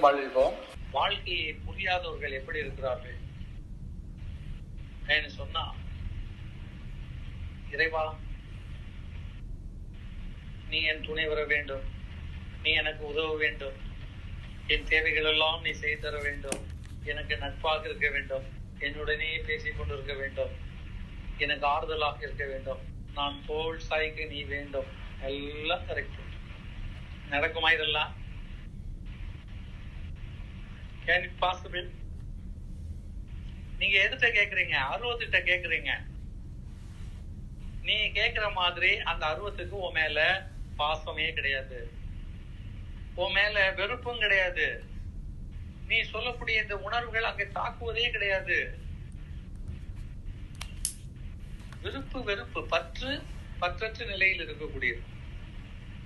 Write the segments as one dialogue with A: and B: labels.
A: வாழ்வோம் வாழ்வோம் வாழ்க்கையை புரியாதவர்கள் எப்படி இருக்கிறார்கள்? என்று சொன்னா இறைவா நீ என் துணை வர வேண்டும். நீ எனக்கு உதவ வேண்டும். என் தேவைகள் எல்லாம் நீ செய்து தர வேண்டும். எனக்கு நட்பாக இருக்க வேண்டும். என்னுடனே பேசிக் கொண்டிருக்க வேண்டும். எனக்கு ஆறுதலாக இருக்க வேண்டும். நான் தோல் சாய்க்கு நீ வேண்டும். எல்லாம் கரெக்ட் நடக்குமா இதெல்லாம்? கேன் இட் பாசிபிள் நீங்க எதுட்ட கேக்குறீங்க? அருவத்திட்ட கேக்குறீங்க. நீ கேக்குற மாதிரி அந்த அருவத்துக்கு உன் மேல பாசமே கிடையாது. உன் மேல வெறுப்பும் கிடையாது. நீ சொல்லக்கூடிய இந்த உணர்வுகள் அங்க தாக்குவதே கிடையாது. விருப்பு வெறுப்பு பற்று பற்றற்ற நிலையில் இருக்கக்கூடியது.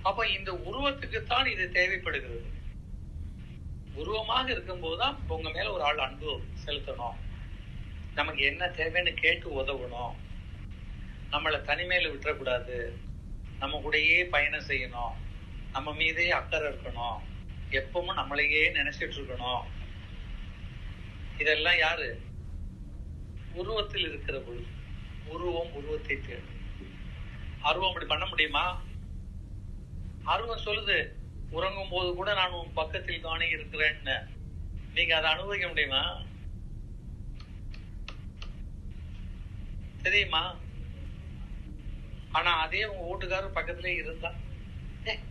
A: அப்ப இந்த உருவத்துக்குத்தான் இது தேவைப்படுகிறது. உருவமாக இருக்கும்போதுதான் உங்க மேல ஒரு ஆள் அன்பு செலுத்தணும். நமக்கு என்ன தேவைன்னு கேட்டு உதவணும். நம்மளை தனிமையில விட்டுறக்கூடாது. நம்ம கூடயே பயணம் செய்யணும். நம்ம மீதே அக்கறை இருக்கணும். எப்பவும் நம்மளையே நினைச்சிட்டு இருக்கணும். இதெல்லாம் யாரு? உருவத்தில் இருக்கிற பொழுது. உருவம் உருவத்தை தேடும். அருவம் அப்படி பண்ண முடியுமா? அருவம் சொல்லுது. உறங்கும் போது கூட நான் உன் பக்கத்தில் தானே இருக்கிறேன்னு. நீங்க அதை அனுபவிக்க முடியுமா? தெரியுமா? ஆனா அதே உங்க வீட்டுக்காரர் பக்கத்திலே இருந்தா.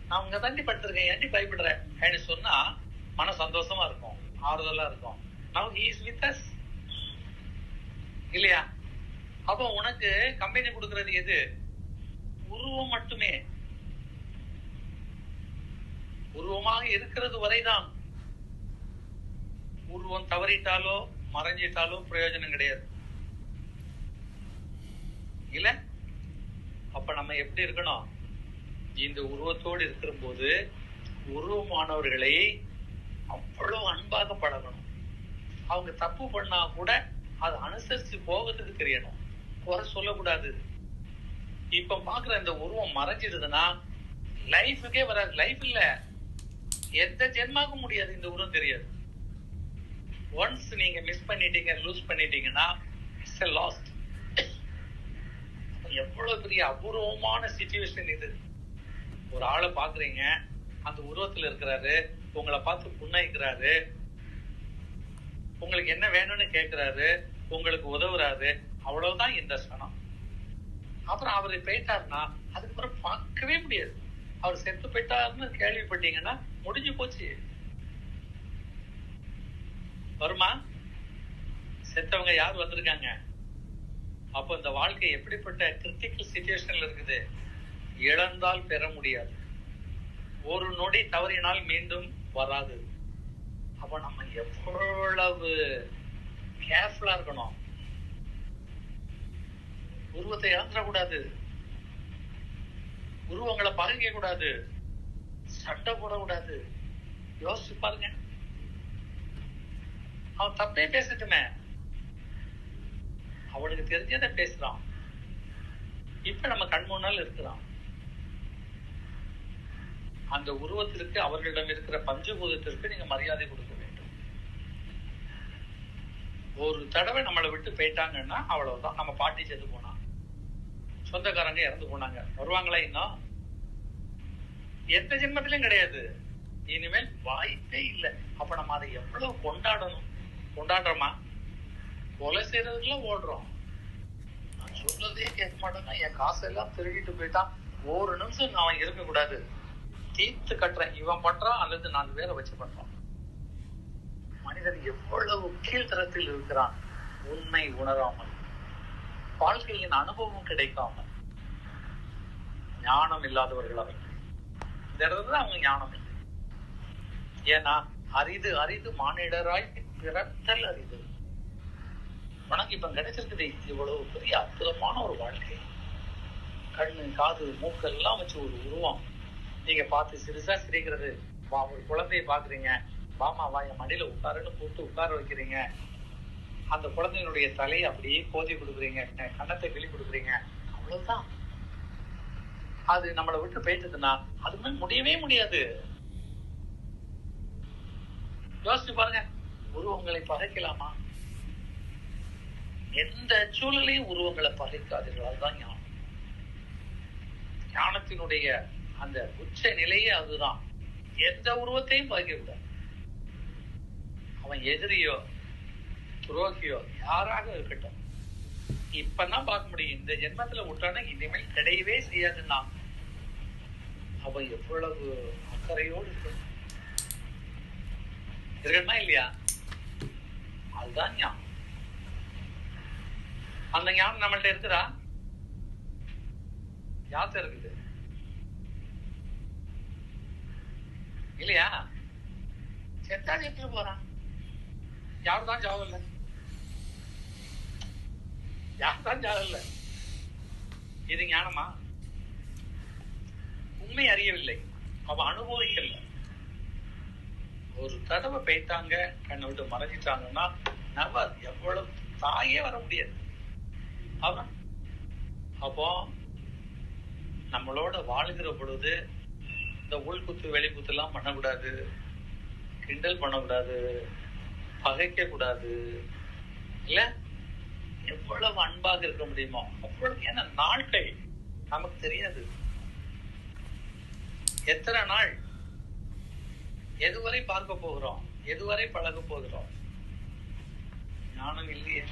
A: நான் உங்க தாண்டி படுத்திருக்கேன். ஏன் பயப்படுறேன் சொன்னா மன சந்தோஷமா இருக்கும். ஆறுதலா இருக்கும். நவ் he வித் with இல்லையா? அப்போ உனக்கு கம்பெனி கொடுக்கறது எது? உருவம் மட்டுமே. உருவமாக இருக்கிறது வரைதான். உருவம் தவறிட்டாலோ மறைஞ்சிட்டாலோ பிரயோஜனம் கிடையாது. இல்ல? அப்ப நம்ம எப்படி இருக்கணும்? இந்த உருவத்தோடு இருக்கிற போது உருவமானவர்களை அவ்வளவு அன்பாக பழகணும். அவங்க தப்பு பண்ணா கூட அதை அனுசரிச்சு போகிறதுக்கு தெரியணும். குறை சொல்லக்கூடாது. இப்ப பாக்குற இந்த உருவம் மறைஞ்சிடுதுன்னா லைஃபுக்கே வராது. லைஃப் இல்ல. எந்த ஜென்மாக்கும் முடியாது இந்த உருவம் தெரியாது. ஒன்ஸ் நீங்க மிஸ் பண்ணிட்டீங்க லூஸ் பண்ணிட்டீங்கன்னா இட்ஸ் லாஸ்ட் எவ்வளவு பெரிய அபூர்வமான சுச்சுவேஷன் இது. ஒரு ஆளை பாக்குறீங்க அந்த உருவத்துல இருக்கிறாரு உங்களை பார்த்து புண்ணாய்க்கிறாரு உங்களுக்கு என்ன வேணும்னு கேட்கிறாரு உங்களுக்கு உதவுறாரு அவ்வளவுதான் இந்த சனம். அப்புறம் அவரு போயிட்டாருன்னா அதுக்கப்புறம் பார்க்கவே முடியாது. அவர் செத்து போயிட்டாருன்னு கேள்விப்பட்டீங்கன்னா முடிஞ்சு போச்சு. வருமா? செத்தவங்க யார் வந்திருக்காங்க? அப்போ இந்த வாழ்க்கை எப்படிப்பட்ட கிரிட்டிக்கல் சுச்சுவேஷன்ல இருக்குது? இழந்தால் பெற முடியாது. ஒரு நொடி தவறினால் மீண்டும் வராது. அப்ப நம்ம எவ்வளவு கேர்ஃபுல்லா இருக்கணும். உருவத்தை இழந்துடக்கூடாது. உருவங்களை பழகிக்க கூடாது. சண்டை போடக்கூடாது. யோசிச்சு பாருங்க. அவன் தப்பே பேசட்டுமே. அவளுக்கு தெரிஞ்சதை பேசுறான். இப்ப நம்ம கண் முன்னால் இருக்கிறான். அந்த உருவத்திற்கு அவர்களிடம் இருக்கிற பஞ்சபூதத்திற்கு நீங்க மரியாதை கொடுக்க வேண்டும். ஒரு தடவை நம்மளை விட்டு போயிட்டாங்கன்னா அவ்வளவுதான். நம்ம பாட்டி செத்து போனா. சொந்தக்காரங்க இறந்து போனாங்க. வருவாங்களா இன்னும்? எந்த ஜென்மத்திலும் கிடையாது. இனிமேல் வாய்ப்பே இல்லை. அப்ப நம்ம அதை எவ்வளவு கொண்டாடணும்? கொண்டாடுறோமா? கொலை செய்யறதுக்குள்ள ஓடுறோம். நான் சொல்றதே கேட்க மாட்டேன்னா என் காசெல்லாம் திருடிட்டு போயிட்டான். ஒரு நிமிஷம் நான் இருக்க கூடாது தீர்த்து கட்டுறேன். இவன் பண்றான் அல்லது நாலு பேரை வச்சு பண்றான் மனிதன் எவ்வளவு கீழ்த்தரத்தில் இருக்கிறான். உண்மை உணராமல். வாழ்க்கையின் அனுபவம் கிடைக்காம ஞானம் இல்லாதவர்கள் அவங்க இந்த இடத்துல அவங்க ஞானம் இல்லை. ஏன்னா அரிது அரிது மானிடராய் பிறத்தல் அரிது. உனக்கு இப்ப கிடைச்சிருக்குது இவ்வளவு பெரிய அற்புதமான ஒரு வாழ்க்கை. கண்ணு காது மூக்கு எல்லாம் வச்சு ஒரு உருவம். நீங்க பார்த்து சிறுசா சிரிக்கிறது வா ஒரு குழந்தைய பாக்குறீங்க வாமா வா என் மடியில உட்காருன்னு கூப்பிட்டு உட்கார வைக்கிறீங்க. அந்த குழந்தையினுடைய தலையை அப்படியே கோதி கொடுக்குறீங்க கன்னத்தை கிளி கொடுக்குறீங்க. அவ்வளவுதான். அது நம்மளை விட்டு போயிட்டதுன்னா அது மாதிரி முடியவே முடியாது. யோசிச்சு பாருங்க உருவங்களை பகைக்கலாமா? எந்த சூழலையும் உருவங்களை பகைக்காதீர்கள். அதுதான் ஞானம். ஞானத்தினுடைய அந்த உச்ச நிலையே அதுதான். எந்த உருவத்தையும் பகைக்க கூடாது அவன் எதிரியோ துரோகியோ யாராக இருக்கட்டும். இப்பதான் பார்க்க முடியும். இந்த ஜென்மத்துல விட்டானா இனிமேல் கிடையவே செய்யாதுன்னா அவன் எவ்வளவு அக்கறையோடு இருக்கணும் இருக்கணுமா இல்லையா? அதுதான் ஞானம். அந்த ஞானம் நம்மள்ட்ட இருக்குதா? யாத்த இருக்குது? இல்லையா? செத்தா செத்து போறான். யாருதான் தான் இல்லை? யார் தான் இது ஞானமா? உண்மை அறியவில்லை. அவ அனுபவிக்கல ஒரு தடவை பெய்த்தாங்க கண்ணை விட்டு மறைஞ்சிட்டாங்கன்னா நம்ம எவ்வளவு தாயே வர முடியாது. அவன் அப்போ நம்மளோட வாழ்கிற பொழுது இந்த உள்குத்து வெளிக்குத்து எல்லாம் பண்ணக்கூடாது. கிண்டல் பண்ணக்கூடாது. பகைக்க கூடாது இல்ல? எவ்வளவு அன்பாக இருக்க முடியுமோ அவ்வளவு. ஏன்னா நாட்கள் நமக்கு தெரியாது. எத்தனை நாள்? எதுவரை பார்க்க போகிறோம்? எதுவரை பழக போகிறோம்? ஞானம் இல்லையே.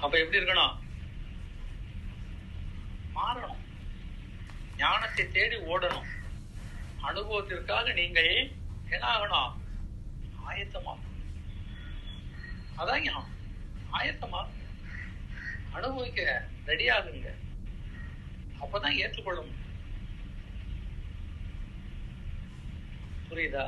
A: அப்ப எப்படி இருக்கணும்? மாறணும். ஞானத்தை தேடி ஓடணும். அனுபவத்திற்காக நீங்க என்ன ஆகணும்? ஆயத்தமாகும் அதான் ஞானம். ஆயத்தமா? அனுபவிக்க ரெடியாகுங்க அப்பதான் ஏற்றுக்கொள்ள முடியும். புரியுதா?